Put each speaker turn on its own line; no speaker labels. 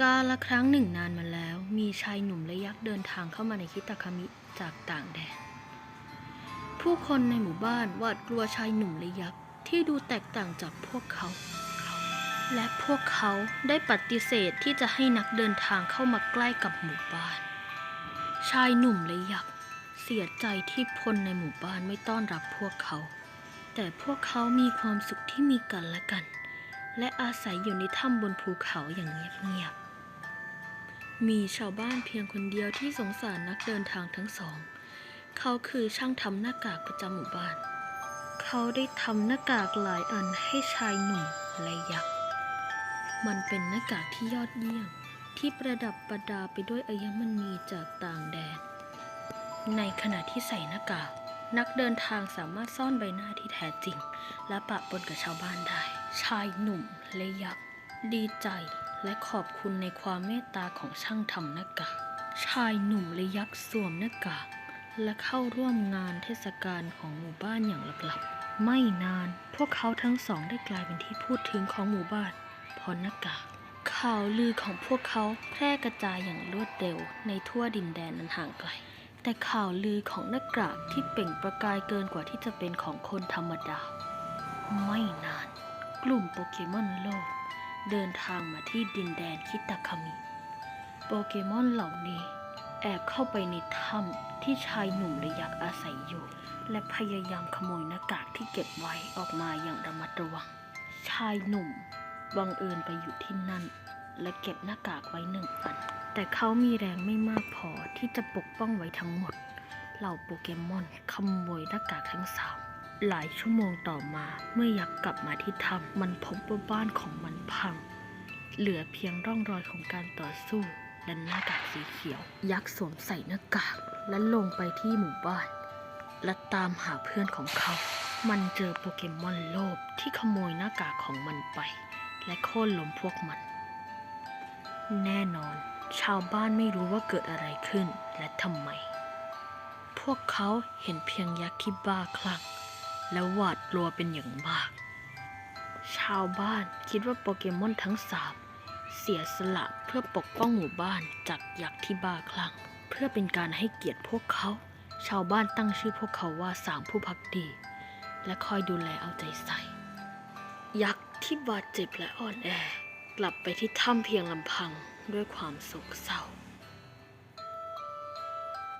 กาละครั้งหนึ่งนานมาแล้ว มีชายหนุ่มและยักษ์เดินทางเข้ามาในคิตาคามิจากต่างแดน ผู้คนในหมู่บ้านหวาดกลัวชายหนุ่มและยักษ์ที่ดูแตกต่างจากพวกเขา และพวกเขาได้ปฏิเสธที่จะให้นักเดินทางเข้ามาใกล้กับหมู่บ้าน ชายหนุ่มและยักษ์เสียใจที่คนในหมู่บ้านไม่ต้อนรับพวกเขา แต่พวกเขามีความสุขที่มีกันและกัน และอาศัยอยู่ในถ้ำบนภูเขาอย่างเงียบๆ มีชาวบ้านเพียงคนเดียวที่สงสารนักเดินทางทั้งสอง เขาคือช่างทำหน้ากากประจำหมู่บ้าน เขาได้ทำหน้ากากหลายอันให้ชายหนุ่มและยักษ์ มันเป็นหน้ากากที่ยอดเยี่ยมที่ประดับประดาไปด้วยอัญมณีจากต่างแดน ในขณะที่ใส่หน้ากาก นักเดินทางสามารถซ่อนใบหน้าที่แท้จริง และปะปนกับชาวบ้านได้ ชายหนุ่มและยักษ์ดีใจ และขอบคุณในความเมตตาของช่างทำหน้ากากชายหนุ่มและยักษ์สวมหน้ากากและเข้าร่วมงานเทศกาลของหมู่บ้านอย่างลับๆ ไม่นาน พวกเขาทั้งสองได้กลายเป็นที่พูดถึงของหมู่บ้านเพราะหน้ากากข่าวลือของพวกเขาแพร่กระจายอย่างรวดเร็วในทั่วดินแดนนั้นห่างไกล แต่ข่าวลือของหน้ากากที่เปล่งประกายเกินกว่าที่จะเป็นของคนธรรมดา ไม่นาน กลุ่มโปเกมอนโลก เดินทางมาที่ดินแดนคิตาคามิ โปเกมอนเหล่านี้ แอบเข้าไปในถ้ำที่ชายหนุ่มและยักษ์อาศัยอยู่ และพยายามขโมยหน้ากากที่เก็บไว้ออกมาอย่างระมัดระวัง ชายหนุ่มบังเอิญไปอยู่ที่นั่น และเก็บหน้ากากไว้หนึ่งอัน แต่เขามีแรงไม่มากพอที่จะปกป้องไว้ทั้งหมด เหล่าโปเกมอนขโมยหน้ากากทั้งสาม หลายชั่วโมงต่อมาเมื่อยักษ์กลับมาที่ถ้ำมันพบว่าบ้านของมันพัง เหลือเพียงร่องรอยของการต่อสู้และหน้ากากสีเขียว ยักษ์สวมใส่หน้ากากและลงไปที่หมู่บ้าน และตามหาเพื่อนของเขา มันเจอโปเกมอนโลภที่ขโมยหน้ากากของมันไป และโค่นล้มพวกมัน แน่นอน ชาวบ้านไม่รู้ว่าเกิดอะไรขึ้นและทำไม พวกเขาเห็นเพียงยักษ์ที่บ้าคลั่ง และหวาดกลัวเป็นอย่างมาก ชาวบ้านคิดว่าโปเกมอนทั้งสามเสียสละเพื่อปกป้องหมู่บ้านจากยักษ์ที่บ้าคลั่ง เพื่อเป็นการให้เกียรติพวกเขา ชาวบ้านตั้งชื่อพวกเขาว่าสามผู้พักดี และคอยดูแลเอาใจใส่ ยักษ์ที่บาดเจ็บและอ่อนแอกลับไปที่ถ้ำเพียงลำพังด้วยความโศกเศร้า